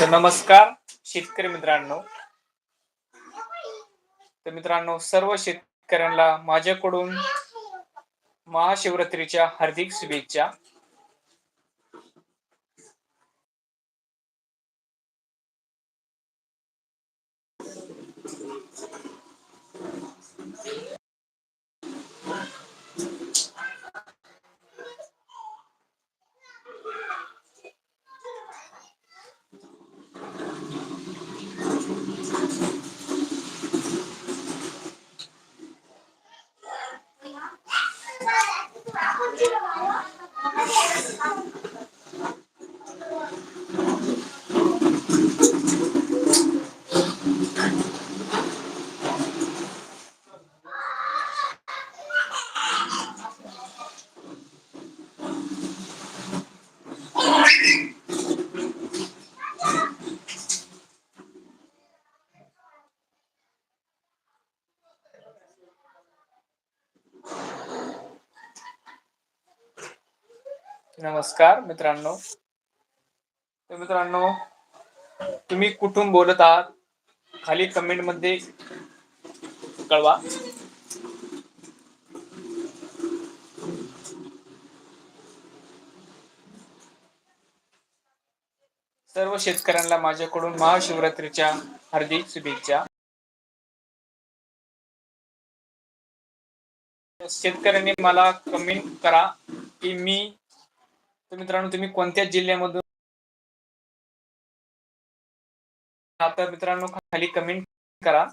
तर नमस्कार शेतकरी मित्रांनो. तर मित्रांनो सर्व शेतकऱ्यांना माझ्याकडून महाशिवरात्रीच्या हार्दिक शुभेच्छा. 我这个还有，नमस्कार मित्रांनो. मित्रांनो तुम्ही कुठून बोलत आहात? खाली कमेंटमध्ये कळवा. सर्व शेतकऱ्यांना माझ्याकडून महाशिवरात्रीच्या हार्दिक शुभेच्छा. शेतकऱ्यांनी मला कमेंट करा की मी तर मित्रांनो तुम्ही कोणत्या जिल्ह्यामधून आता मित्रांनो खाली कमेंट करा.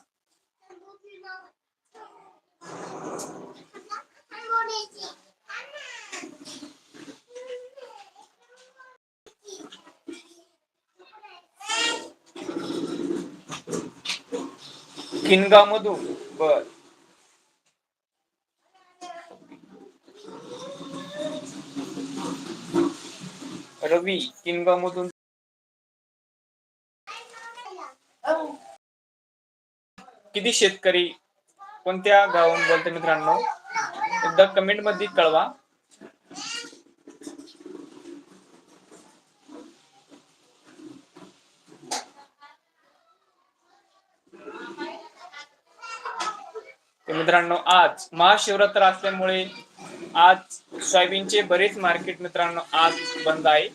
किनगाव मधून बर. रवी किनगाव मधून किती शेतकरी कोणत्या गावाहून बोलते मित्रांनो? एकदा कमेंटमध्ये कळवा. मित्रांनो आज महाशिवरात्र असल्यामुळे आज सोयाबीनचे बरेच मार्केट मित्रांनो आज बंद आहे.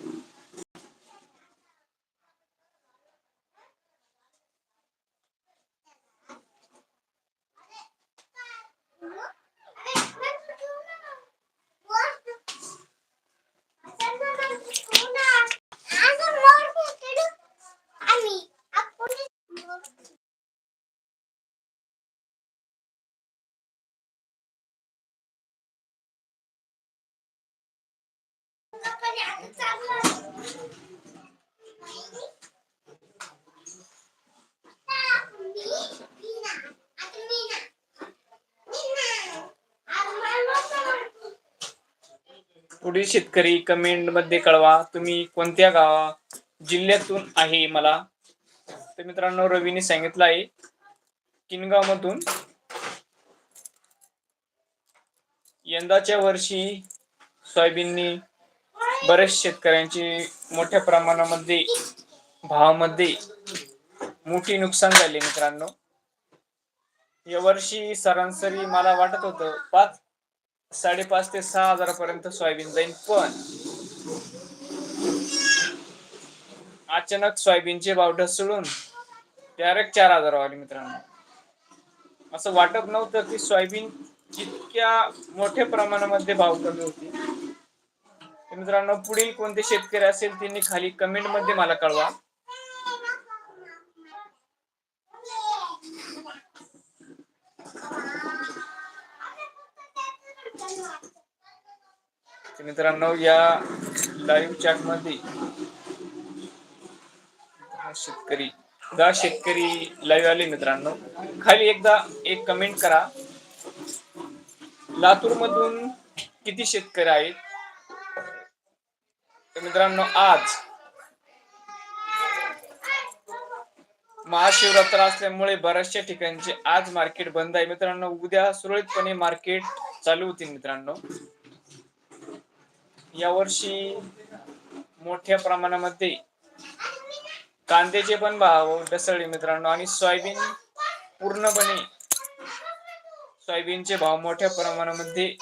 पुढील शेतकरी कमेंटमध्ये कळवा तुम्ही कोणत्या गावा जिल्ह्यातून आहे मला? तर मित्रांनो रवीने सांगितलं आहे किनगाव मधून यंदाच्या वर्षी सोयाबीननी बरेच शेतकऱ्यांची मोठ्या प्रमाणामध्ये भावामध्ये मोठी नुकसान झाले मित्रांनो. यावर्षी सरासरी मला वाटत होतं पाच साडेपाच ते सहा हजारापर्यंत सोयाबीन जाईल पण अचानक सोयाबीनचे भाव ढसळून डायरेक्ट चार हजार आले मित्रांनो. असं वाटत नव्हतं की सोयाबीन जितक्या मोठ्या प्रमाणामध्ये भाव कमी होती तर मित्रांनो पुढील कोणते शेतकरी असेल त्यांनी खाली कमेंटमध्ये मला कळवा. मित्रांनो या लाईव्ह चॅटमध्ये शेतकरी दहा शेतकरी लाईव्ह आले मित्रांनो. खाली एकदा एक कमेंट करा. लातूर मधून किती शेतकरी आहेत? तर मित्रांनो आज महाशिवरात्र असल्यामुळे बऱ्याचशा ठिकाणचे आज मार्केट बंद आहे. मित्रांनो उद्या सुरळीतपणे मार्केट चालू होतील मित्रांनो. यावर्षी मोठ्या प्रमाणामध्ये कांद्याचे पण भाव ढसळले मित्रांनो आणि सोयाबीन पूर्णपणे सोयाबीनचे भाव मोठ्या प्रमाणामध्ये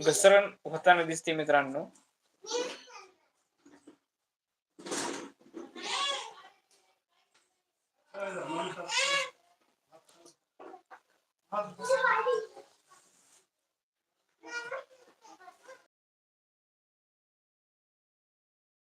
घसरण होताना दिसते मित्रांनो.